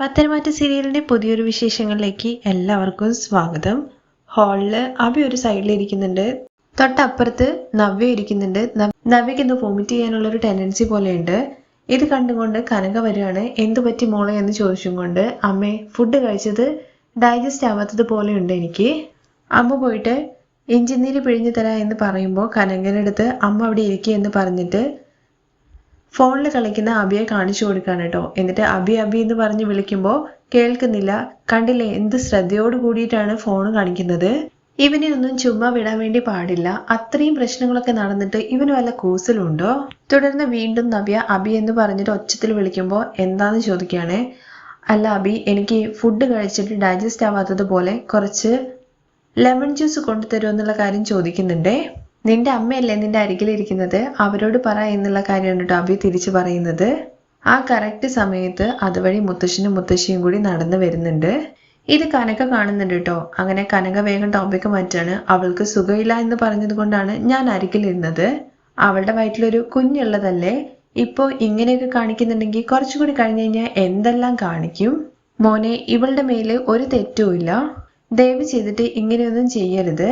പത്തനംമാറ്റ സീരിയലിന്റെ പുതിയൊരു വിശേഷങ്ങളിലേക്ക് എല്ലാവർക്കും സ്വാഗതം. ഹാളിൽ അഭി ഒരു സൈഡിൽ ഇരിക്കുന്നുണ്ട്. തൊട്ടപ്പുറത്ത് നവ്യ ഇരിക്കുന്നുണ്ട്. നവ്- നവ്യക്ക് ഇന്ന് വോമിറ്റ് ചെയ്യാനുള്ള ഒരു ടെൻഡൻസി പോലെയുണ്ട്. ഇത് കണ്ടുകൊണ്ട് കനക വരികയാണ്. എന്തു പറ്റി മോളെ? എന്ന് ചോദിച്ചും കൊണ്ട് അമ്മേ ഫുഡ് കഴിച്ചത് ഡൈജസ്റ്റ് ആവാത്തത് പോലെയുണ്ട് എനിക്ക്. അമ്മ പോയിട്ട് ഇഞ്ചിനീര് പിഴിഞ്ഞു തരാം എന്ന് പറയുമ്പോൾ കനകനടുത്ത് അമ്മ അവിടെ ഇരിക്കുക എന്ന് പറഞ്ഞിട്ട് ഫോണിൽ കളിക്കുന്ന അബിയെ കാണിച്ചു കൊടുക്കാണ് കേട്ടോ. എന്നിട്ട് അബി അബി എന്ന് പറഞ്ഞ് വിളിക്കുമ്പോൾ കേൾക്കുന്നില്ല. കണ്ടില്ലേ എന്ത് ശ്രദ്ധയോട് കൂടിയിട്ടാണ് ഫോൺ കാണിക്കുന്നത്? ഇവനെ ഒന്നും ചുമ്മാ വിടാൻ വേണ്ടി പാടില്ല. അത്രയും പ്രശ്നങ്ങളൊക്കെ നടന്നിട്ട് ഇവന് വല്ല കൂസലുണ്ടോ? തുടർന്ന് വീണ്ടും നവ്യ അബി എന്ന് പറഞ്ഞിട്ട് ഒച്ചത്തിൽ വിളിക്കുമ്പോൾ എന്താന്ന് ചോദിക്കുകയാണേ. അല്ല അബി എനിക്ക് ഫുഡ് കഴിച്ചിട്ട് ഡൈജസ്റ്റ് ആവാത്തത് പോലെ കുറച്ച് ലെമൺ ജ്യൂസ് കൊണ്ടുതരുമോ എന്നുള്ള കാര്യം ചോദിക്കുന്നുണ്ടേ. നിന്റെ അമ്മയല്ലേ നിന്റെ അരികിലിരിക്കുന്നത് അവരോട് പറ എന്നുള്ള കാര്യമാണ് കേട്ടോ തിരിച്ചു പറയുന്നത്. ആ കറക്റ്റ് സമയത്ത് അതുവഴി മുത്തശ്ശനും മുത്തശ്ശിയും കൂടി നടന്നു വരുന്നുണ്ട്. ഇത് കനക കാണുന്നുണ്ട് കേട്ടോ അങ്ങനെ കനക വേഗം ടോപ്പിക്ക് മാറ്റാണ്. അവൾക്ക് സുഖമില്ല എന്ന് പറഞ്ഞത് കൊണ്ടാണ് ഞാൻ അരികിലിരുന്നത് അവളുടെ വയറ്റിലൊരു കുഞ്ഞുള്ളതല്ലേ? ഇപ്പോ ഇങ്ങനെയൊക്കെ കാണിക്കുന്നുണ്ടെങ്കിൽ കുറച്ചുകൂടി കഴിഞ്ഞു കഴിഞ്ഞാൽ എന്തെല്ലാം കാണിക്കും? മോനെ ഇവളുടെ മേൽ ഒരു തെറ്റുമില്ല ദയവ് ചെയ്തിട്ട് ഇങ്ങനെയൊന്നും ചെയ്യരുത്.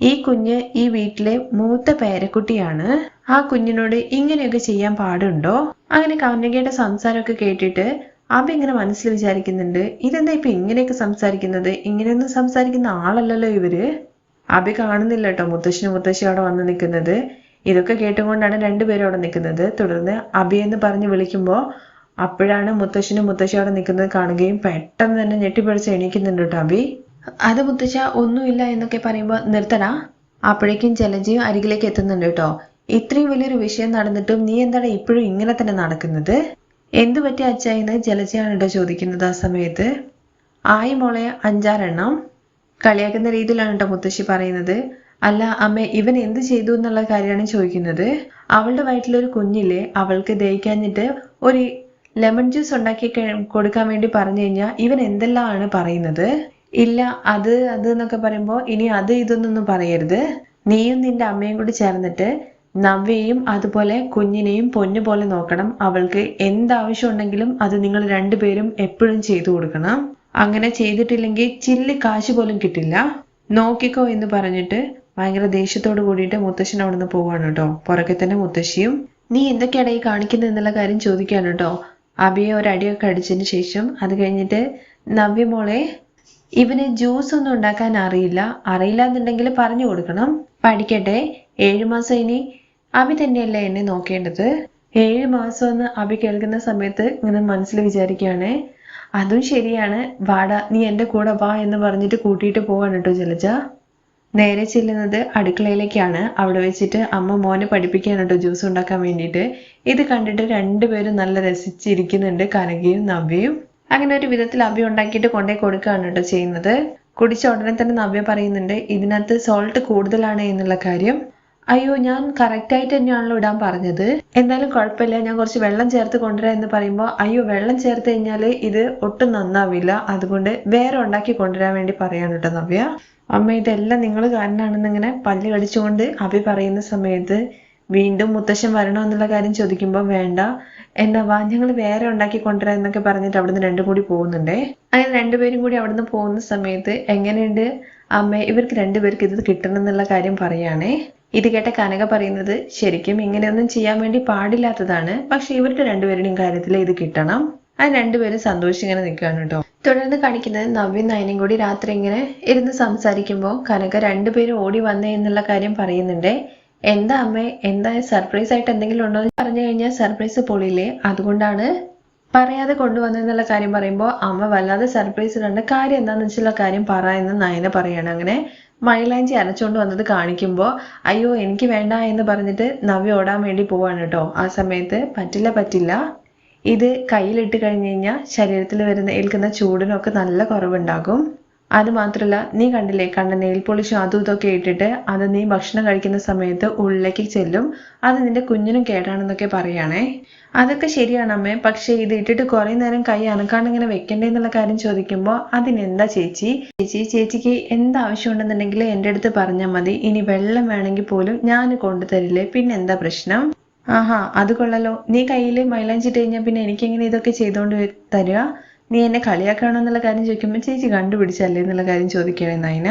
ഈ കുഞ്ഞ് ഈ വീട്ടിലെ മൂത്ത പേരക്കുട്ടിയാണ്. ആ കുഞ്ഞിനോട് ഇങ്ങനെയൊക്കെ ചെയ്യാൻ പാടുണ്ടോ? അങ്ങനെ കൗനകയുടെ സംസാരമൊക്കെ കേട്ടിട്ട് അബി ഇങ്ങനെ മനസ്സിൽ വിചാരിക്കുന്നുണ്ട് ഇതെന്താ ഇപ്പൊ ഇങ്ങനെയൊക്കെ സംസാരിക്കുന്നത്? ഇങ്ങനെയൊന്നും സംസാരിക്കുന്ന ആളല്ലല്ലോ ഇവർ. അബി കാണുന്നില്ല കേട്ടോ മുത്തശ്ശനും മുത്തശ്ശി അവിടെ വന്ന് നിൽക്കുന്നത്. ഇതൊക്കെ കേട്ടുകൊണ്ടാണ് രണ്ടുപേരും അവിടെ നിൽക്കുന്നത്. തുടർന്ന് അബി എന്ന് പറഞ്ഞ് വിളിക്കുമ്പോൾ അപ്പോഴാണ് മുത്തശ്ശനും മുത്തശ്ശി അവിടെ നിൽക്കുന്നത് കാണുകയും പെട്ടെന്ന് തന്നെ ഞെട്ടിപ്പിടിച്ച് എണീക്കുന്നുണ്ട് കേട്ടോ അബി അത് മുത്തച്ഛ ഒന്നുമില്ല എന്നൊക്കെ പറയുമ്പോൾ നിർത്തടാ. അപ്പോഴേക്കും ജലജയും അരികിലേക്ക് എത്തുന്നുണ്ട് കേട്ടോ. ഇത്രയും വലിയൊരു വിഷയം നടന്നിട്ടും നീ എന്താണ് ഇപ്പോഴും ഇങ്ങനെ തന്നെ നടക്കുന്നത്? എന്തു പറ്റി അച്ഛ ജലജയാണ് കേട്ടോ ചോദിക്കുന്നത് ആ സമയത്ത്. ആയി മോളെ അഞ്ചാറെണ്ണം. കളിയാക്കുന്ന രീതിയിലാണ് കേട്ടോ മുത്തശ്ശി പറയുന്നത്. അല്ല അമ്മ ഇവൻ എന്ത് ചെയ്തു എന്നുള്ള കാര്യമാണ് ചോദിക്കുന്നത്. അവളുടെ വയറ്റിലൊരു കുഞ്ഞില്ലേ അവൾക്ക് ദഹിക്കാഞ്ഞിട്ട് ഒരു ലെമൺ ജ്യൂസ് ഉണ്ടാക്കി കൊടുക്കാൻ വേണ്ടി പറഞ്ഞു കഴിഞ്ഞാൽ ഇവൻ എന്തെല്ലാമാണ് പറയുന്നത്? ഇല്ല അത് അത് എന്നൊക്കെ പറയുമ്പോൾ ഇനി അത് ഇതൊന്നൊന്നും പറയരുത്. നീയും നിന്റെ അമ്മയും കൂടി ചേർന്നിട്ട് നവ്യയും അതുപോലെ കുഞ്ഞിനെയും പൊന്നു പോലെ നോക്കണം. അവൾക്ക് എന്താവശ്യം ഉണ്ടെങ്കിലും അത് നിങ്ങൾ രണ്ടുപേരും എപ്പോഴും ചെയ്തു കൊടുക്കണം. അങ്ങനെ ചെയ്തിട്ടില്ലെങ്കിൽ ചില്ലി കാശ് പോലും കിട്ടില്ല. നോക്കിക്കോ എന്ന് പറഞ്ഞിട്ട് ഭയങ്കര ദേഷ്യത്തോട് കൂടിയിട്ട് മുത്തശ്ശൻ അവിടെ നിന്ന് പോവാണ് കേട്ടോ. പുറകെ തന്നെ മുത്തശ്ശിയും. നീ എന്തൊക്കെയാണ് ഈ കാണിക്കുന്നത് എന്നുള്ള കാര്യം ചോദിക്കാണ് കേട്ടോ. അബിയെ ഒരടിയൊക്കെ അടിച്ചതിന് ശേഷം അത് കഴിഞ്ഞിട്ട് നവ്യ മോളെ ഇവന് ജ്യൂസ് ഒന്നും ഉണ്ടാക്കാൻ അറിയില്ല. അറിയില്ല എന്നുണ്ടെങ്കിൽ പറഞ്ഞു കൊടുക്കണം. പഠിക്കട്ടെ. ഏഴു മാസം ഇനി അഭി തന്നെയല്ലേ എന്നെ നോക്കേണ്ടത്? ഏഴ് മാസം എന്ന് അഭി കേൾക്കുന്ന സമയത്ത് ഇങ്ങനെ മനസ്സിൽ വിചാരിക്കുകയാണ്. അതും ശരിയാണ്. വാടാ നീ എന്റെ കൂടെ വാ എന്ന് പറഞ്ഞിട്ട് കൂട്ടിയിട്ട് പോവാണ് കേട്ടോ ജലജ. നേരെ ചെല്ലുന്നത് അടുക്കളയിലേക്കാണ്. അവിടെ വെച്ചിട്ട് അമ്മ മോനെ പഠിപ്പിക്കുകയാണ് കേട്ടോ ജ്യൂസ് ഉണ്ടാക്കാൻ വേണ്ടിയിട്ട്. ഇത് കണ്ടിട്ട് രണ്ടുപേരും നല്ല രസിച്ചിരിക്കുന്നുണ്ട് കനകയും നവ്യയും. അങ്ങനെ ഒരു വിധത്തിൽ അഭി ഉണ്ടാക്കിയിട്ട് കൊണ്ടേ കൊടുക്കുകയാണ് കേട്ടോ ചെയ്യുന്നത്. കുടിച്ച ഉടനെ തന്നെ നവ്യ പറയുന്നുണ്ട് ഇതിനകത്ത് സോൾട്ട് കൂടുതലാണ് എന്നുള്ള കാര്യം. അയ്യോ ഞാൻ കറക്റ്റായിട്ട് തന്നെയാണല്ലോ ഇടാൻ പറഞ്ഞത്. എന്തായാലും കുഴപ്പമില്ല ഞാൻ കുറച്ച് വെള്ളം ചേർത്ത് കൊണ്ടുവരാം എന്ന് പറയുമ്പോൾ അയ്യോ വെള്ളം ചേർത്ത് കഴിഞ്ഞാൽ ഇത് ഒട്ടും നന്നാവില്ല അതുകൊണ്ട് വേറെ ഉണ്ടാക്കി കൊണ്ടുവരാൻ വേണ്ടി പറയാണ് കേട്ടോ നവ്യ. അമ്മ ഇതെല്ലാം നിങ്ങൾ കാരണമാണെന്നിങ്ങനെ പല്ല് കടിച്ചുകൊണ്ട് അഭി പറയുന്ന സമയത്ത് വീണ്ടും മുത്തശ്ശൻ വരണോ എന്നുള്ള കാര്യം ചോദിക്കുമ്പോൾ വേണ്ട എന്നാ വാ ഞങ്ങൾ വേറെ ഉണ്ടാക്കി കൊണ്ടുവരാം എന്നൊക്കെ പറഞ്ഞിട്ട് അവിടുന്ന് രണ്ടും കൂടി പോകുന്നുണ്ടേ? അങ്ങനെ രണ്ടുപേരും കൂടി അവിടുന്ന് പോകുന്ന സമയത്ത് എങ്ങനെയുണ്ട്? അമ്മ ഇവർക്ക് രണ്ടുപേർക്ക് ഇത് കിട്ടണം എന്നുള്ള കാര്യം പറയാണേ. ഇത് കേട്ട കനക പറയുന്നത് ശരിക്കും ഇങ്ങനെയൊന്നും ചെയ്യാൻ വേണ്ടി പാടില്ലാത്തതാണ്. പക്ഷെ ഇവരുടെ രണ്ടുപേരുടെയും കാര്യത്തിൽ ഇത് കിട്ടണം. ആ രണ്ടുപേരും സന്തോഷം ഇങ്ങനെ നിൽക്കുകയാണ് കേട്ടോ. തുടർന്ന് കാണിക്കുന്നത് നവ്യ നയനും കൂടി രാത്രി ഇങ്ങനെ ഇരുന്ന് സംസാരിക്കുമ്പോൾ കനക രണ്ടുപേരും ഓടി വന്നേ എന്നുള്ള കാര്യം പറയുന്നുണ്ട്. എന്താ അമ്മേ എന്താ സർപ്രൈസ് ആയിട്ട് എന്തെങ്കിലും ഉണ്ടോ എന്ന് പറഞ്ഞു കഴിഞ്ഞാൽ സർപ്രൈസ് പൊളിയില്ലേ? അതുകൊണ്ടാണ് പറയാതെ കൊണ്ടുവന്നെന്നുള്ള കാര്യം പറയുമ്പോൾ അമ്മ വല്ലാതെ സർപ്രൈസ് കണ്ട കാര്യം എന്താണെന്ന് വെച്ചുള്ള കാര്യം പറ എന്ന് നയന പറയാണ്. അങ്ങനെ മൈലാഞ്ചി അരച്ചുകൊണ്ട് വന്നത് കാണിക്കുമ്പോൾ അയ്യോ എനിക്ക് വേണ്ട എന്ന് പറഞ്ഞിട്ട് നവ്യ ഓടാൻ വേണ്ടി പോവാണ് കേട്ടോ. ആ സമയത്ത് പറ്റില്ല പറ്റില്ല. ഇത് കയ്യിലിട്ട് കഴിഞ്ഞ് കഴിഞ്ഞാൽ ശരീരത്തിൽ വരുന്ന ഏൽക്കുന്ന ചൂടിനൊക്കെ നല്ല കുറവുണ്ടാകും. അത് മാത്രല്ല നീ കണ്ടില്ലേ കണ്ട നെയിൽ പോളിഷും അതും ഇതൊക്കെ ഇട്ടിട്ട് അത് നീ ഭക്ഷണം കഴിക്കുന്ന സമയത്ത് ഉള്ളിലേക്ക് ചെല്ലും. അത് നിന്റെ കുഞ്ഞിനും കേടാണെന്നൊക്കെ പറയാണേ. അതൊക്കെ ശരിയാണ് അമ്മേ പക്ഷേ ഇത് ഇട്ടിട്ട് കുറേ നേരം കൈ അനക്കാണ്ട് ഇങ്ങനെ വെക്കണ്ടേ എന്നുള്ള കാര്യം ചോദിക്കുമ്പോൾ അതിനെന്താ ചേച്ചി? ചേച്ചി ചേച്ചിക്ക് എന്താവശ്യം ആവശ്യമുണ്ടെന്നുണ്ടെങ്കിൽ എന്റെ അടുത്ത് പറഞ്ഞാൽ മതി. ഇനി വെള്ളം വേണമെങ്കിൽ പോലും ഞാൻ കൊണ്ടുതരില്ലേ? പിന്നെ എന്താ പ്രശ്നം? ആഹാ അത് കൊള്ളാലോ. നീ കയ്യിൽ മൈലാഞ്ചിട്ട് കഴിഞ്ഞാൽ പിന്നെ എനിക്കെങ്ങനെ ഇതൊക്കെ ചെയ്തുകൊണ്ട് തരിക? നീ എന്നെ കളിയാക്കണോ എന്നുള്ള കാര്യം ചോദിക്കുമ്പോൾ ചേച്ചി കണ്ടുപിടിച്ചല്ലേ എന്നുള്ള കാര്യം ചോദിക്കുകയാണ് നയന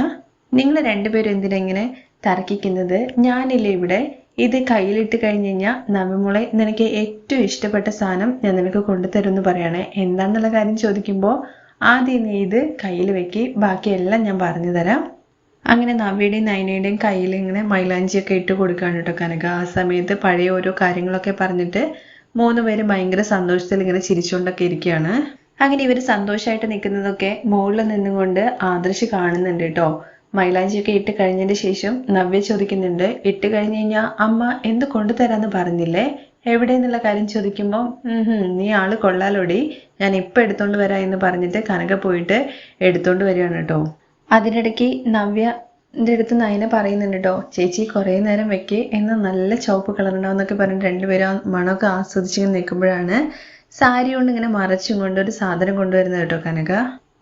നിങ്ങൾ രണ്ടുപേരും എന്തിനാ ഇങ്ങനെ തർക്കിക്കുന്നത്? ഞാനില്ലേ ഇവിടെ? ഇത് കയ്യിലിട്ട് കഴിഞ്ഞ് കഴിഞ്ഞാൽ നവിമുളെ നിനക്ക് ഏറ്റവും ഇഷ്ടപ്പെട്ട സാധനം ഞാൻ നിനക്ക് കൊണ്ടുതരും എന്ന് പറയണേ. എന്താണെന്നുള്ള കാര്യം ചോദിക്കുമ്പോൾ ആദ്യം നീ ഇത് കയ്യിൽ വെക്കി ബാക്കിയെല്ലാം ഞാൻ പറഞ്ഞു തരാം. അങ്ങനെ നവ്യയുടെയും നയനയുടെയും കയ്യിൽ ഇങ്ങനെ മൈലാഞ്ചിയൊക്കെ ഇട്ട് കൊടുക്കുകയാണ് കേട്ടോ കനക. ആ സമയത്ത് പഴയ ഓരോ കാര്യങ്ങളൊക്കെ പറഞ്ഞിട്ട് മൂന്ന് പേര് ഭയങ്കര സന്തോഷത്തിൽ ഇങ്ങനെ ചിരിച്ചുകൊണ്ടൊക്കെ ഇരിക്കുകയാണ്. അങ്ങനെ ഇവർ സന്തോഷമായിട്ട് നിൽക്കുന്നതൊക്കെ മുകളിൽ നിന്നുകൊണ്ട് ആദർശ് കാണുന്നുണ്ട് കേട്ടോ മൈലാഞ്ചിയൊക്കെ ഇട്ട് കഴിഞ്ഞതിന് ശേഷം നവ്യ ചോദിക്കുന്നുണ്ട് ഇട്ട് കഴിഞ്ഞ് കഴിഞ്ഞാൽ അമ്മ എന്ത് കൊണ്ടുതരാന്ന് പറഞ്ഞില്ലേ? എവിടെ എന്നുള്ള കാര്യം ചോദിക്കുമ്പോൾ നീ ആൾ കൊള്ളാലോടി. ഞാൻ ഇപ്പം എടുത്തോണ്ട് വരാം എന്ന് പറഞ്ഞിട്ട് കനക പോയിട്ട് എടുത്തോണ്ട് വരികയാണ് കേട്ടോ അതിനിടയ്ക്ക് നവ്യ എന്റെ അടുത്ത് നയന പറയുന്നുണ്ട് കേട്ടോ ചേച്ചി കുറേ നേരം വെക്ക് എന്ന് നല്ല ചുവപ്പ് കളറുണ്ടാവും എന്നൊക്കെ പറഞ്ഞിട്ട് രണ്ടുപേരും മണമൊക്കെ ആസ്വദിച്ച് നിൽക്കുമ്പോഴാണ് സാരി കൊണ്ട് ഇങ്ങനെ മറച്ചും കൊണ്ട് ഒരു സാധനം കൊണ്ടുവരുന്നത് കേട്ടോ കനക.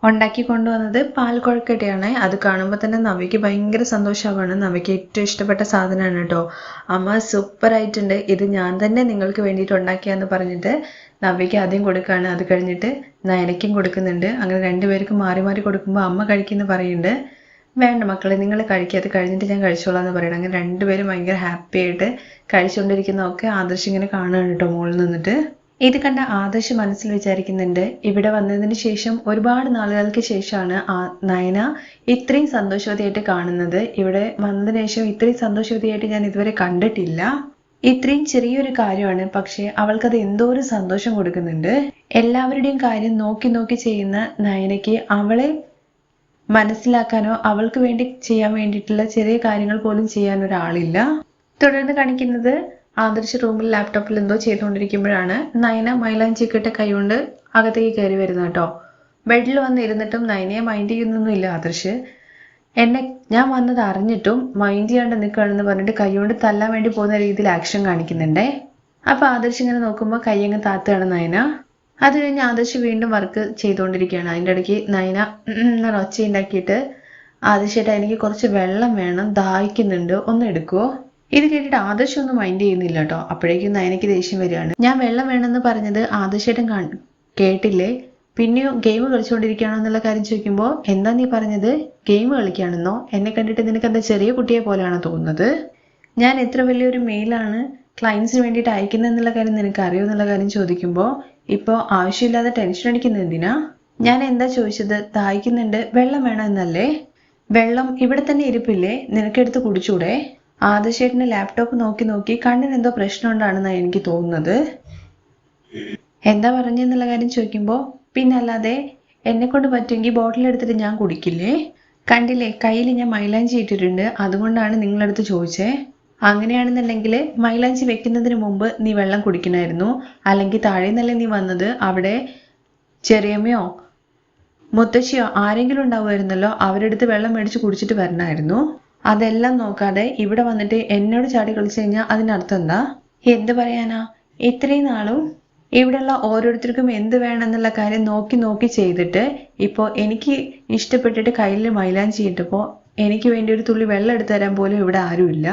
ഉണ്ടാക്കി കൊണ്ടുവന്നത് പാൽ കുഴക്കട്ടയാണ്. അത് കാണുമ്പോൾ തന്നെ നവയ്ക്ക് ഭയങ്കര സന്തോഷമാവാണ് നവയ്ക്ക് ഏറ്റവും ഇഷ്ടപ്പെട്ട സാധനമാണ് കേട്ടോ. അമ്മ സൂപ്പർ ആയിട്ടുണ്ട്. ഇത് ഞാൻ തന്നെ നിങ്ങൾക്ക് വേണ്ടിയിട്ട് ഉണ്ടാക്കിയാന്ന് പറഞ്ഞിട്ട് നവ്യക്ക് ആദ്യം കൊടുക്കുകയാണ് അത് കഴിഞ്ഞിട്ട് നയനയ്ക്കും കൊടുക്കുന്നുണ്ട്. അങ്ങനെ രണ്ടുപേർക്കും മാറി മാറി കൊടുക്കുമ്പോൾ അമ്മ കഴിക്കുന്ന പറയുന്നുണ്ട്. വേണ്ട മക്കളെ നിങ്ങൾ കഴിക്കുക അത് കഴിഞ്ഞിട്ട് ഞാൻ കഴിച്ചോളാം എന്ന് പറയണം അങ്ങനെ രണ്ടുപേരും ഭയങ്കര ഹാപ്പി ആയിട്ട് കഴിച്ചുകൊണ്ടിരിക്കുന്നതൊക്കെ ആദർശ് ഇങ്ങനെ കാണുകയാണ് കേട്ടോ മുകളിൽ നിന്നിട്ട്. ഇത് കണ്ട ആദർശ് മനസ്സിൽ വിചാരിക്കുന്നുണ്ട് ഇവിടെ വന്നതിന് ശേഷം ഒരുപാട് നാളുകൾക്ക് ശേഷമാണ് ആ നയന ഇത്രയും സന്തോഷവതിയായിട്ട് കാണുന്നത്. ഇവിടെ വന്നതിന് ശേഷം ഇത്രയും സന്തോഷവതിയായിട്ട് ഞാൻ ഇതുവരെ കണ്ടിട്ടില്ല. ഇത്രയും ചെറിയൊരു കാര്യമാണ് പക്ഷെ അവൾക്കത് എന്തോ ഒരു സന്തോഷം കൊടുക്കുന്നുണ്ട്. എല്ലാവരുടെയും കാര്യം നോക്കി നോക്കി ചെയ്യുന്ന നയനയ്ക്ക് അവളെ മനസ്സിലാക്കാനോ അവൾക്ക് വേണ്ടി ചെയ്യാൻ വേണ്ടിയിട്ടുള്ള ചെറിയ കാര്യങ്ങൾ പോലും ചെയ്യാൻ ഒരാളില്ല. തുടർന്ന് കാണിക്കുന്നത് ആദർശ് റൂമിൽ ലാപ്ടോപ്പിൽ എന്തോ ചെയ്തുകൊണ്ടിരിക്കുമ്പോഴാണ് നയന മൈലാഞ്ചിയൊക്കെ കൈ കൈകൊണ്ട് അകത്തേക്ക് കയറി വരുന്നത് കേട്ടോ. ബെഡിൽ വന്ന് ഇരുന്നിട്ടും നയനയെ മൈൻഡ് ചെയ്യുന്നൊന്നുമില്ല ആദർശ്. എന്നെ ഞാൻ വന്നത് അറിഞ്ഞിട്ടും മൈൻഡ് ചെയ്യാണ്ട് നിൽക്കുകയാണെന്ന് പറഞ്ഞിട്ട് കൈകൊണ്ട് തല്ലാൻ വേണ്ടി പോകുന്ന രീതിയിൽ ആക്ഷൻ കാണിക്കുന്നുണ്ടേ. അപ്പോൾ ആദർശ് ഇങ്ങനെ നോക്കുമ്പോൾ കൈ അങ്ങ് താത്തുകയാണ് നയന. അത് കഴിഞ്ഞ് ആദർശ് വീണ്ടും വർക്ക് ചെയ്തുകൊണ്ടിരിക്കുകയാണ്. അതിന്റെ ഇടയ്ക്ക് നയന ഒച്ച ഉണ്ടാക്കിയിട്ട് ആദർശായിട്ട് എനിക്ക് കുറച്ച് വെള്ളം വേണം. ദാഹിക്കുന്നുണ്ട്. ഒന്ന് എടുക്കുവോ? ഇത് കേട്ടിട്ട് ആദർശം ഒന്നും മൈൻഡ് ചെയ്യുന്നില്ല കേട്ടോ അപ്പോഴേക്കും നയനയ്ക്ക് ദേഷ്യം വരികയാണ്. ഞാൻ വെള്ളം വേണമെന്ന് പറഞ്ഞത് ആദർശേട്ടൻ കേട്ടില്ലേ? പിന്നെയും ഗെയിം കളിച്ചുകൊണ്ടിരിക്കുകയാണോ എന്നുള്ള കാര്യം ചോദിക്കുമ്പോൾ എന്താ നീ പറഞ്ഞത്? ഗെയിം കളിക്കുകയാണെന്നോ? എന്നെ കണ്ടിട്ട് നിനക്ക് എന്താ ചെറിയ കുട്ടിയെ പോലെയാണോ തോന്നുന്നത്? ഞാൻ എത്ര വലിയൊരു മെയിലാണ് ക്ലയൻസിന് വേണ്ടിയിട്ട് അയക്കുന്നത് എന്നുള്ള കാര്യം നിനക്ക് അറിയോ എന്നുള്ള കാര്യം ചോദിക്കുമ്പോൾ ഇപ്പോൾ ആവശ്യമില്ലാതെ ടെൻഷൻ അടിക്കുന്നത് എന്തിനാ? ഞാൻ എന്താ ചോദിച്ചത്? ദാഹിക്കുന്നുണ്ട്. വെള്ളം വേണം എന്നല്ലേ? വെള്ളം ഇവിടെ തന്നെ ഇരിപ്പില്ലേ? നിനക്കെടുത്ത് കുടിച്ചൂടെ? ആദർശേട്ടന് ലാപ്ടോപ്പ് നോക്കി നോക്കി കണ്ണിന് എന്തോ പ്രശ്നം ഉണ്ടാണെന്നാണ് എനിക്ക് തോന്നുന്നത്. എന്താ പറഞ്ഞെന്നുള്ള കാര്യം ചോദിക്കുമ്പോൾ പിന്നല്ലാതെ എന്നെ കൊണ്ട് പറ്റുമെങ്കിൽ ബോട്ടിൽ എടുത്തിട്ട് ഞാൻ കുടിക്കില്ലേ? കണ്ടില്ലേ കയ്യിൽ ഞാൻ മൈലാഞ്ചി ഇട്ടിട്ടുണ്ട് അതുകൊണ്ടാണ് നിങ്ങളടുത്ത് ചോദിച്ചേ. അങ്ങനെയാണെന്നുണ്ടെങ്കിൽ മൈലാഞ്ചി വെക്കുന്നതിന് മുമ്പ് നീ വെള്ളം കുടിക്കണമായിരുന്നു അല്ലെങ്കിൽ താഴെ നിന്നല്ലേ നീ വന്നത്? അവിടെ ചെറിയമ്മയോ മുത്തശ്ശിയോ ആരെങ്കിലും ഉണ്ടാവുമായിരുന്നല്ലോ അവരെടുത്ത് വെള്ളം മേടിച്ച് കുടിച്ചിട്ട് വരണമായിരുന്നു അതെല്ലാം നോക്കാതെ ഇവിടെ വന്നിട്ട് എന്നോട് ചാടി കളിച്ചു കഴിഞ്ഞാൽ അതിനർത്ഥം എന്താ? എന്ത് പറയാനാ? ഇത്രയും നാളും ഇവിടെയുള്ള ഓരോരുത്തർക്കും എന്ത് വേണമെന്നുള്ള കാര്യം നോക്കി നോക്കി ചെയ്തിട്ട് ഇപ്പോൾ എനിക്ക് ഇഷ്ടപ്പെട്ടിട്ട് കയ്യിൽ മൈലാഞ്ചി ഇട്ടപ്പോൾ എനിക്ക് വേണ്ടി ഒരു തുള്ളി വെള്ളം എടുത്തു തരാൻ പോലും ഇവിടെ ആരുമില്ല.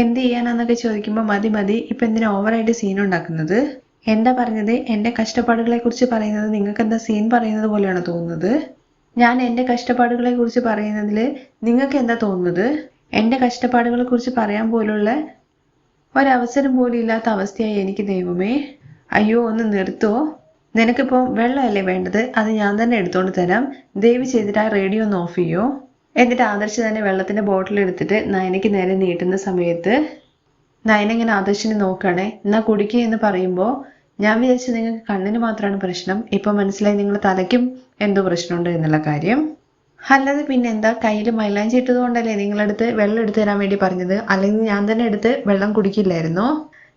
എന്ത് ചെയ്യാനാന്നൊക്കെ ചോദിക്കുമ്പോൾ മതി മതി ഇപ്പം എന്തിനാ ഓവറായിട്ട് സീൻ ഉണ്ടാക്കുന്നത്? എന്താ പറഞ്ഞത്? എന്റെ കഷ്ടപ്പാടുകളെ കുറിച്ച് പറയുന്നത് നിങ്ങൾക്ക് എന്താ സീൻ പറയുന്നത് പോലെയാണ് തോന്നുന്നത്? ഞാൻ എന്റെ കഷ്ടപ്പാടുകളെ കുറിച്ച് പറയുന്നതിൽ നിങ്ങൾക്ക് എന്താ തോന്നുന്നത്? എന്റെ കഷ്ടപ്പാടുകളെ കുറിച്ച് പറയാൻ പോലുള്ള ഒരവസരം പോലും ഇല്ലാത്ത അവസ്ഥയായി എനിക്ക് ദൈവമേ. അയ്യോ ഒന്ന് നിർത്തോ. നിനക്കിപ്പോൾ വെള്ളമല്ലേ വേണ്ടത്? അത് ഞാൻ തന്നെ എടുത്തോണ്ട് തരാം. ദയവ് ചെയ്തിട്ട് ആ റേഡിയോ ഒന്ന് ഓഫ് ചെയ്യോ. എന്നിട്ട് ആദർശ് തന്നെ വെള്ളത്തിന്റെ ബോട്ടിൽ എടുത്തിട്ട് നയനയ്ക്ക് നേരെ നീട്ടുന്ന സമയത്ത് നയന ഇങ്ങനെ ആദർശിനെ നോക്കുകയാണെ. എന്നാ കുടിക്കുക എന്ന് പറയുമ്പോൾ ഞാൻ വിചാരിച്ചു നിങ്ങൾക്ക് കണ്ണിന് മാത്രമാണ് പ്രശ്നം. ഇപ്പൊ മനസ്സിലായി നിങ്ങൾ തലയ്ക്കും എന്തോ പ്രശ്നമുണ്ട് എന്നുള്ള കാര്യം. അല്ലാതെ പിന്നെ എന്താ? കയ്യിൽ മൈലാഞ്ചി ഇട്ടതുകൊണ്ടല്ലേ നിങ്ങളടുത്ത് വെള്ളം എടുത്തു തരാൻ വേണ്ടി പറഞ്ഞത്? അല്ലെങ്കിൽ ഞാൻ തന്നെ എടുത്ത് വെള്ളം കുടിക്കില്ലായിരുന്നോ?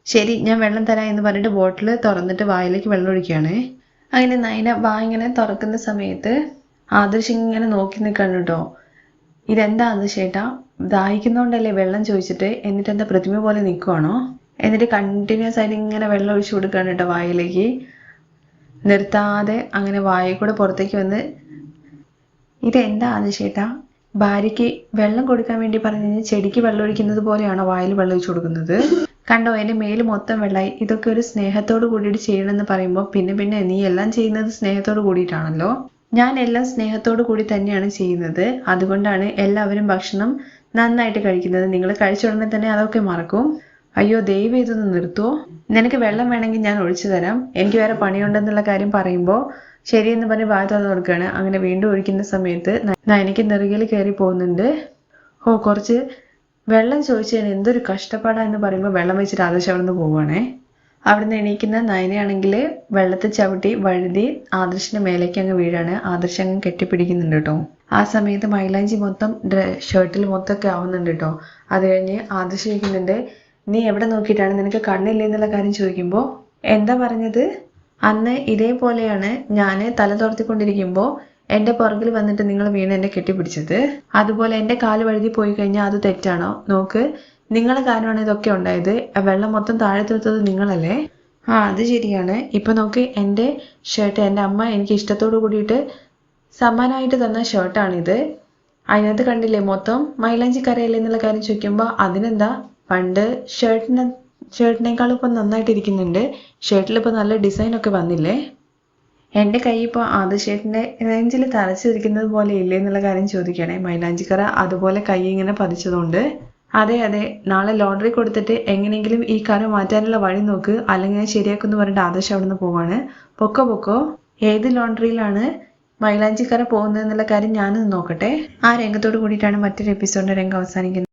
ശരി ഞാൻ വെള്ളം തരാം എന്ന് പറഞ്ഞിട്ട് ബോട്ടിൽ തുറന്നിട്ട് വായിലേക്ക് വെള്ളം ഒഴിക്കുകയാണ്. അങ്ങനെ നയന വാ ഇങ്ങനെ തുറക്കുന്ന സമയത്ത് ആദർശ് ഇങ്ങനെ നോക്കി നിൽക്കണം കേട്ടോ. ഇതെന്താ ആദർശേട്ടാ ദാഹിക്കുന്നോണ്ടല്ലേ വെള്ളം ചോദിച്ചിട്ട് എന്നിട്ട് എന്താ പ്രതിമ പോലെ നിൽക്കുവാണോ? എന്നിട്ട് കണ്ടിന്യൂസ് ആയിട്ട് ഇങ്ങനെ വെള്ളം ഒഴിച്ചു കൊടുക്കുകയാണ് കേട്ടോ വായിലേക്ക്. നിർത്താതെ അങ്ങനെ വായിൽ കൂടെ പുറത്തേക്ക് വന്ന് ഇതെന്താ ചേട്ടാ? ഭാര്യയ്ക്ക് വെള്ളം കൊടുക്കാൻ വേണ്ടി പറഞ്ഞു കഴിഞ്ഞാൽ ചെടിക്ക് വെള്ളം ഒഴിക്കുന്നത് പോലെയാണോ വായിൽ വെള്ളം ഒഴിച്ചു കൊടുക്കുന്നത്? കണ്ടോ എന്റെ മേൽ മൊത്തം വെള്ളമായി ഇതൊക്കെ ഒരു സ്നേഹത്തോട് കൂടിയിട്ട് ചെയ്യണമെന്ന് പറയുമ്പോൾ പിന്നെ പിന്നെ നീ എല്ലാം ചെയ്യുന്നത് സ്നേഹത്തോട് കൂടിയിട്ടാണല്ലോ. ഞാൻ എല്ലാം സ്നേഹത്തോട് കൂടി തന്നെയാണ് ചെയ്യുന്നത്. അതുകൊണ്ടാണ് എല്ലാവരും ഭക്ഷണം നന്നായിട്ട് കഴിക്കുന്നത്. നിങ്ങൾ കഴിച്ച ഉടനെ തന്നെ അതൊക്കെ മറക്കും. അയ്യോ ദൈവം ഇതൊന്ന് നിർത്തുവോ നിനക്ക് വെള്ളം വേണമെങ്കിൽ ഞാൻ ഒഴിച്ചു തരാം. എനിക്ക് വേറെ പണിയുണ്ടെന്നുള്ള കാര്യം പറയുമ്പോൾ ശരിയെന്ന് പറഞ്ഞ് വായ തുറന്ന് കൊടുക്കുകയാണ്. അങ്ങനെ വീണ്ടും ഒഴിക്കുന്ന സമയത്ത് എനിക്ക് നെറുകയിൽ കയറി പോകുന്നുണ്ട്. ഓ കുറച്ച് വെള്ളം ചോദിച്ചതിന് എന്തൊരു കഷ്ടപ്പാടാ എന്ന് പറയുമ്പോൾ വെള്ളം വെച്ചിട്ട് ആദർശ് അവിടെ നിന്ന് പോവുകയാണേ അവിടുന്ന് എണീക്കുന്ന നയനയാണെങ്കിൽ വെള്ളത്തിൽ ചവിട്ടി വഴുതി ആദർശിന്റെ മേലേക്ക് അങ്ങ് വീഴാണ്. ആദർശ് അങ്ങ് കെട്ടിപ്പിടിക്കുന്നുണ്ട് കേട്ടോ. ആ സമയത്ത് മൈലാഞ്ചി മൊത്തം ഷർട്ടിൽ മൊത്തമൊക്കെ ആവുന്നുണ്ട് കേട്ടോ. അത് കഴിഞ്ഞ് ആദർശ് ചോദിക്കുന്നുണ്ട് നീ എവിടെ നോക്കിയിട്ടാണ് നിനക്ക് കണ്ണില്ല എന്നുള്ള കാര്യം ചോദിക്കുമ്പോൾ എന്താ പറഞ്ഞത്? അന്ന് ഇതേപോലെയാണ് ഞാൻ തല തുറത്തിക്കൊണ്ടിരിക്കുമ്പോൾ എന്റെ പുറകിൽ വന്നിട്ട് നിങ്ങൾ വീണ് എന്നെ കെട്ടിപ്പിടിച്ചത്. അതുപോലെ എന്റെ കാൽ വഴുതി പോയി കഴിഞ്ഞാൽ അത് തെറ്റാണോ? നോക്ക് നിങ്ങളെ കാരണമാണ് ഇതൊക്കെ ഉണ്ടായത്. വെള്ളം മൊത്തം താഴെ തീർത്തത് നിങ്ങളല്ലേ? ആ അത് ശരിയാണ്. ഇപ്പൊ നോക്ക് എന്റെ ഷർട്ട് എന്റെ അമ്മ എനിക്ക് ഇഷ്ടത്തോടു കൂടിയിട്ട് സമ്മാനമായിട്ട് തന്ന ഷർട്ടാണിത് അതിനകത്ത് കണ്ടില്ലേ മൊത്തം മൈലാഞ്ചി കരയല്ലേ എന്നുള്ള കാര്യം ചോദിക്കുമ്പോൾ അതിനെന്താ പണ്ട് ഷർട്ടിന് ഷർട്ടിനേക്കാളും ഇപ്പം നന്നായിട്ട് ഇരിക്കുന്നുണ്ട് ഷർട്ടിൽ ഇപ്പോൾ നല്ല ഡിസൈനൊക്കെ വന്നില്ലേ? എന്റെ കൈ ഇപ്പോൾ ആദർശേട്ടന്റെ റേഞ്ചിൽ തറച്ചിരിക്കുന്നത് പോലെ ഇല്ലേ എന്നുള്ള കാര്യം ചോദിക്കണേ. മൈലാഞ്ചിക്കറ അതുപോലെ കൈ ഇങ്ങനെ പതിച്ചതുകൊണ്ട്. അതെ അതെ. നാളെ ലോണ്ടറി കൊടുത്തിട്ട് എങ്ങനെയെങ്കിലും ഈ കറ മാറ്റാനുള്ള വഴി നോക്ക്. അല്ലെങ്കിൽ ഞാൻ ശരിയാക്കുമെന്ന് പറഞ്ഞിട്ട് ആദർശം നിന്ന് പോവാണ്. പൊക്കോ പൊക്കോ. ഏത് ലോണ്ടറിയിലാണ് മൈലാഞ്ചിക്കറ പോകുന്നത് എന്നുള്ള കാര്യം ഞാനൊന്ന് നോക്കട്ടെ. ആ രംഗത്തോട് കൂടിയിട്ടാണ് മറ്റൊരു എപ്പിസോഡിന്റെ രംഗം അവസാനിക്കുന്നത്.